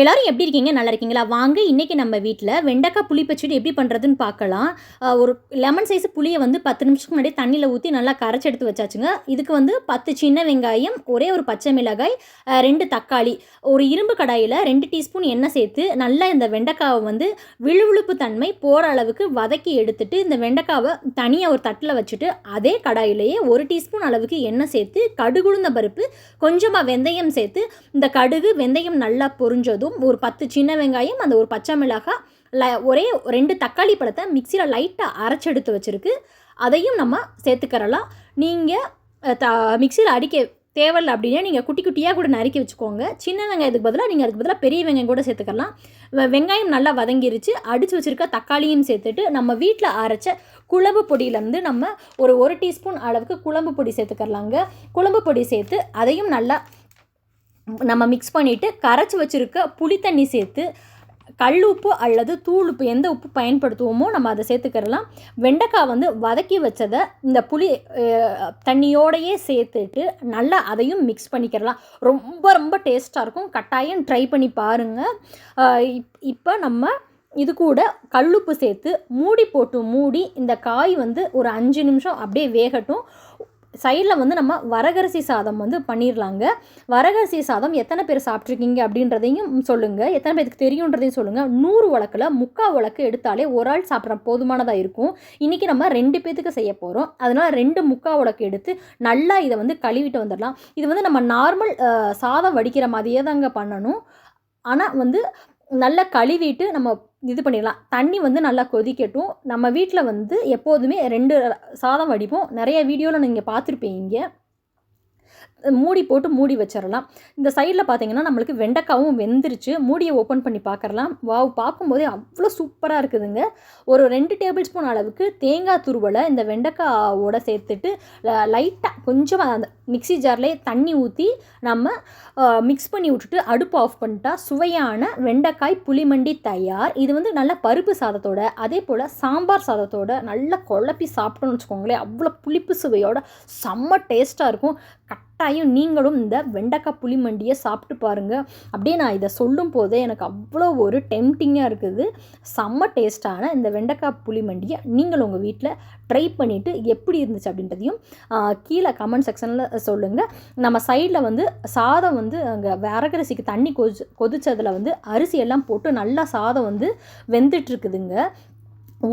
எல்லாரும் எப்படி இருக்கீங்க? நல்லா இருக்கீங்களா? வாங்க இன்றைக்கி நம்ம வீட்டில் வெண்டைக்காய் புளி பச்சடி எப்படி பண்ணுறதுன்னு பார்க்கலாம். ஒரு லெமன் சைஸ் புளியை வந்து பத்து நிமிஷத்துக்கு முன்னாடி தண்ணியில் ஊற்றி நல்லா கரைச்சி எடுத்து வச்சாச்சுங்க. இதுக்கு வந்து பத்து சின்ன வெங்காயம் ஒரே ஒரு பச்சை மிளகாய் ரெண்டு தக்காளி ஒரு இரும்பு கடாயில் ரெண்டு டீஸ்பூன் எண்ணெய் சேர்த்து நல்லா இந்த வெண்டைக்காவை வந்து விழுவிழுப்பு தன்மை போகிற அளவுக்கு வதக்கி எடுத்துட்டு இந்த வெண்டைக்காவை தனியாக ஒரு தட்டில் வச்சுட்டு அதே கடாயிலேயே ஒரு டீஸ்பூன் அளவுக்கு எண்ணெய் சேர்த்து கடுகுளுந்த பருப்பு கொஞ்சமாக வெந்தயம் சேர்த்து இந்த கடுகு வெந்தயம் நல்லா பொரிஞ்சதும் ஒரு பத்து சின்ன வெங்காயம் அந்த ஒரு பச்சை மிளகாய் ல ஒரே ரெண்டு தக்காளி பழத்தை மிக்சியில் லைட்டாக அரைச்செடுத்து வச்சுருக்கு. அதையும் நம்ம சேர்த்துக்கறலாம். நீங்கள் த மிக்சியில் அடிக்க தேவையில்லை அப்படின்னா நீங்கள் குட்டி குட்டியாக கூட நறுக்கி வச்சுக்கோங்க. சின்ன வெங்காயத்துக்கு பதிலாக நீங்கள் அதுக்கு பதிலாக பெரிய வெங்காயம் கூட சேர்த்துக்கலாம் வெங்காயம் நல்லா வதங்கிருச்சு. அடித்து வச்சுருக்க தக்காளியும் சேர்த்துட்டு நம்ம வீட்டில் அரைச்ச குழம்பு பொடியிலேருந்து நம்ம ஒரு ஒரு டீஸ்பூன் அளவுக்கு குழம்பு பொடி சேர்த்துக்கறலாங்க. குழம்பு பொடி சேர்த்து அதையும் நல்லா நம்ம மிக்ஸ் பண்ணிவிட்டு கரைச்சி வச்சுருக்க புளி தண்ணி சேர்த்து கல் உப்பு அல்லது தூள் உப்பு எந்த உப்பு பயன்படுத்துவோமோ நம்ம அதை சேர்த்துக்கிறலாம் வெண்டைக்காய் வந்து வதக்கி வச்சதை இந்த புளி தண்ணியோடையே சேர்த்துட்டு நல்லா அதையும் மிக்ஸ் பண்ணிக்கிறலாம் ரொம்ப ரொம்ப டேஸ்ட்டாக இருக்கும். கட்டாயம் ட்ரை பண்ணி பாருங்கள் இப்போ நம்ம இது கூட கல்லுப்பு சேர்த்து மூடி போட்டு மூடி இந்த காய் வந்து ஒரு அஞ்சு நிமிஷம் அப்படியே வேகட்டும். சைடில் வந்து நம்ம வரகரிசி சாதம் வந்து பண்ணிடலாங்க வரகரிசி சாதம் எத்தனை பேர் சாப்பிட்ருக்கீங்க அப்படின்றதையும் சொல்லுங்கள் எத்தனை பேருக்கு தெரியுன்றதையும் சொல்லுங்கள் நூறு உலக்கில் முக்கால் உலக்கு எடுத்தாலே ஒரு ஆள் சாப்பிட்ற போதுமானதாக இருக்கும். இன்றைக்கி நம்ம ரெண்டு பேத்துக்கு செய்ய போகிறோம் அதனால் ரெண்டு முக்கால் உலக்கு எடுத்து நல்லா இதை வந்து கழுவிட்டு வந்துடலாம். இது வந்து நம்ம நார்மல் சாதம் வடிக்கிற மாதிரியே தாங்க பண்ணணும். ஆனால் வந்து நல்லா கழுவிட்டு நம்ம இது பண்ணிடலாம். தண்ணி வந்து நல்லா கொதிக்கட்டும். நம்ம வீட்டில் வந்து எப்போதுமே ரெண்டு சாதம் வடிப்போம். நிறைய வீடியோவில் நீங்கள் பார்த்துருப்பீங்க. மூடி போட்டு மூடி வச்சிடலாம். இந்த சைடில் பார்த்தீங்கன்னா நம்மளுக்கு வெண்டைக்காவும் வெந்துருச்சு. மூடியை ஓப்பன் பண்ணி பார்க்கறலாம் வாவ் பார்க்கும்போதே அவ்வளோ சூப்பராக இருக்குதுங்க. ஒரு ரெண்டு டேபிள் ஸ்பூன் அளவுக்கு தேங்காய் துருவலை இந்த வெண்டைக்காவோட சேர்த்துட்டு லைட்டாக கொஞ்சமாக அந்த மிக்ஸி ஜார்லேயே தண்ணி ஊற்றி நம்ம மிக்ஸ் பண்ணி விட்டுட்டு அடுப்பு ஆஃப் பண்ணிட்டா சுவையான வெண்டைக்காய் புளிமண்டி தயார். இது வந்து நல்ல பருப்பு சாதத்தோட அதே போல் சாம்பார் சாதத்தோட நல்லா குழப்பி சாப்பிட்டோம்னு வச்சுக்கோங்களேன். அவ்வளோ புளிப்பு சுவையோட செம்ம டேஸ்ட்டாக இருக்கும். கட் கட்டாயம் நீங்களும் இந்த வெண்டைக்காய் புளிமண்டியை சாப்பிட்டு பாருங்கள் அப்படியே நான் இதை சொல்லும் போதே எனக்கு அவ்வளோ ஒரு டெம்டிங்காக இருக்குது. செம்ம டேஸ்ட்டான இந்த வெண்டைக்காய் புளிமண்டியை நீங்கள் உங்கள் வீட்டில் ட்ரை பண்ணிவிட்டு எப்படி இருந்துச்சு அப்படின்றதையும் கீழே கமெண்ட் செக்ஷனில் சொல்லுங்கள் நம்ம சைடில் வந்து சாதம் வந்து அங்கே விறகரிசிக்கு தண்ணி கொதிச்சு கொதிச்சதில் வந்து அரிசி எல்லாம் போட்டு நல்லா சாதம் வந்து வெந்துட்டுருக்குதுங்க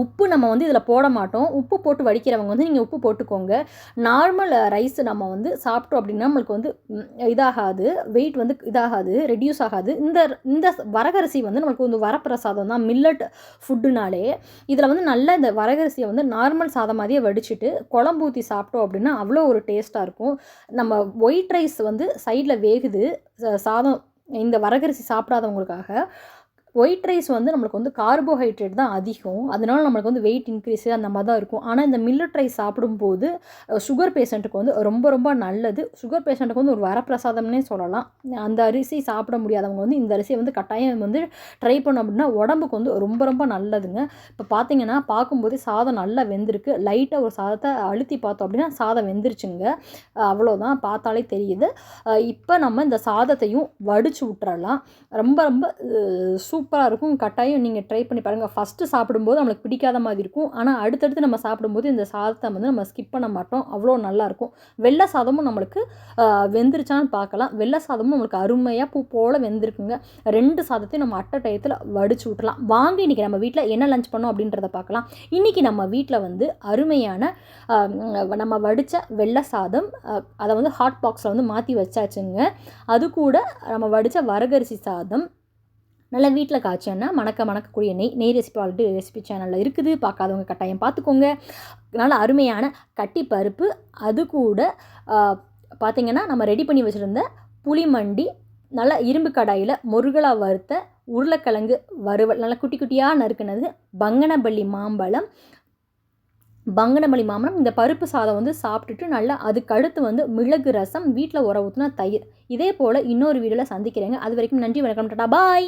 உப்பு நம்ம வந்து இதில் போட மாட்டோம். உப்பு போட்டு வடிக்கிறவங்க வந்து நீங்கள் உப்பு போட்டுக்கோங்க. நார்மல் ரைஸ் நம்ம வந்து சாப்பிட்டோம் அப்படின்னா நம்மளுக்கு வந்து இதாகாது. வெயிட் வந்து இதாகாது ரெடியூஸ் ஆகாது. இந்த இந்த வரகரிசி வந்து நம்மளுக்கு வந்து வரப்பிரசாதம் தான். மில்லட் ஃபுட்டுனாலே இதில் வந்து நல்லா இந்த வரகரிசியை வந்து நார்மல் சாதம் மாதிரியே வடிச்சிட்டு குழம்பு ஊற்றி சாப்பிட்டோம் அப்படின்னா அவ்வளோ ஒரு டேஸ்ட்டாக இருக்கும். நம்ம ஒயிட் ரைஸ் வந்து சைடில் வேகுது சாதம் இந்த வரகரிசி சாப்பிடாதவங்களுக்காக. ஒயிட் ரைஸ் வந்து நம்மளுக்கு வந்து கார்போஹைட்ரேட் தான் அதிகம். அதனால நம்மளுக்கு வந்து வெயிட் இன்க்ரீஸ் அந்த மாதிரி தான் இருக்கும். ஆனால் இந்த மில்லட் ரைஸ் சாப்பிடும்போது சுகர் பேஷண்ட்டுக்கு வந்து ரொம்ப ரொம்ப நல்லது. சுகர் பேஷண்ட்டுக்கு வந்து ஒரு வரப்பிரசாதம்னே சொல்லலாம். அந்த அரிசி சாப்பிட முடியாதவங்க வந்து இந்த அரிசியை வந்து கட்டாயம் வந்து ட்ரை பண்ணோம் அப்படின்னா உடம்புக்கு வந்து ரொம்ப ரொம்ப நல்லதுங்க. இப்போ பார்த்தீங்கன்னா பார்க்கும்போது சாதம் நல்லா வெந்திருக்கு. லைட்டாக ஒரு சாதத்தை அழுத்தி பார்த்தோம் அப்படின்னா சாதம் வெந்துருச்சுங்க. அவ்வளோதான் பார்த்தாலே தெரியுது. இப்போ நம்ம இந்த சாதத்தையும் வடிச்சு விட்டுறலாம் ரொம்ப ரொம்ப சூப் சூப்பராக இருக்கும் கட்டாயம் நீங்கள் ட்ரை பண்ணி பாருங்கள் ஃபஸ்ட்டு சாப்பிடும்போது நம்மளுக்கு பிடிக்காத மாதிரி இருக்கும். ஆனால் அடுத்தடுத்து நம்ம சாப்பிடும்போது இந்த சாதத்தை வந்து நம்ம ஸ்கிப் பண்ண மாட்டோம். அவ்வளோ நல்லாயிருக்கும் வெள்ளை சாதமும் நம்மளுக்கு வெந்துருச்சான்னு பார்க்கலாம். வெள்ளை சாதமும் நம்மளுக்கு அருமையாக பூ போல் வெந்திருக்குங்க. ரெண்டு சாதத்தையும் நம்ம அட்ட டயத்தில் வடிச்சு விட்டலாம் வாங்க இன்றைக்கி நம்ம வீட்டில் என்ன லஞ்ச் பண்ணோம் அப்படின்றத பார்க்கலாம். இன்றைக்கி நம்ம வீட்டில் வந்து அருமையான நம்ம வடித்த வெள்ளை சாதம் அதை வந்து ஹாட் பாக்ஸில் வந்து மாற்றி வச்சாச்சுங்க. அது கூட நம்ம வடித்த வரகரிசி சாதம் நல்லா வீட்டில் காய்ச்சோன்னா மணக்க மணக்கக்கூடிய நெய் நெய் ரெசிபி ஆல்ரெடி ரெசிபி சேனலில் இருக்குது. பார்க்காதவங்க கட்டாயம் பார்த்துக்கோங்க. நல்ல அருமையான கட்டி பருப்பு அது கூட பார்த்திங்கன்னா நம்ம ரெடி பண்ணி வச்சுருந்த புளிமண்டி நல்ல இரும்பு கடாயில் முருகலாக வறுத்த உருளைக்கிழங்கு வறுவல் நல்லா குட்டி குட்டியாக நறுக்குனது பங்கனப்பள்ளி மாம்பழம் பங்கனமல்லி மாம்பழம் இந்த பருப்பு சாதம் வந்து சாப்பிட்டுட்டு நல்லா அதுக்கு அடுத்து வந்து மிளகு ரசம் வீட்டில் உர ஊற்றுனா தயிர். இதே போல் இன்னொரு வீடியோவில் சந்திக்கிறேங்க. அது வரைக்கும் நன்றி வணக்கம் டாடா பாய்!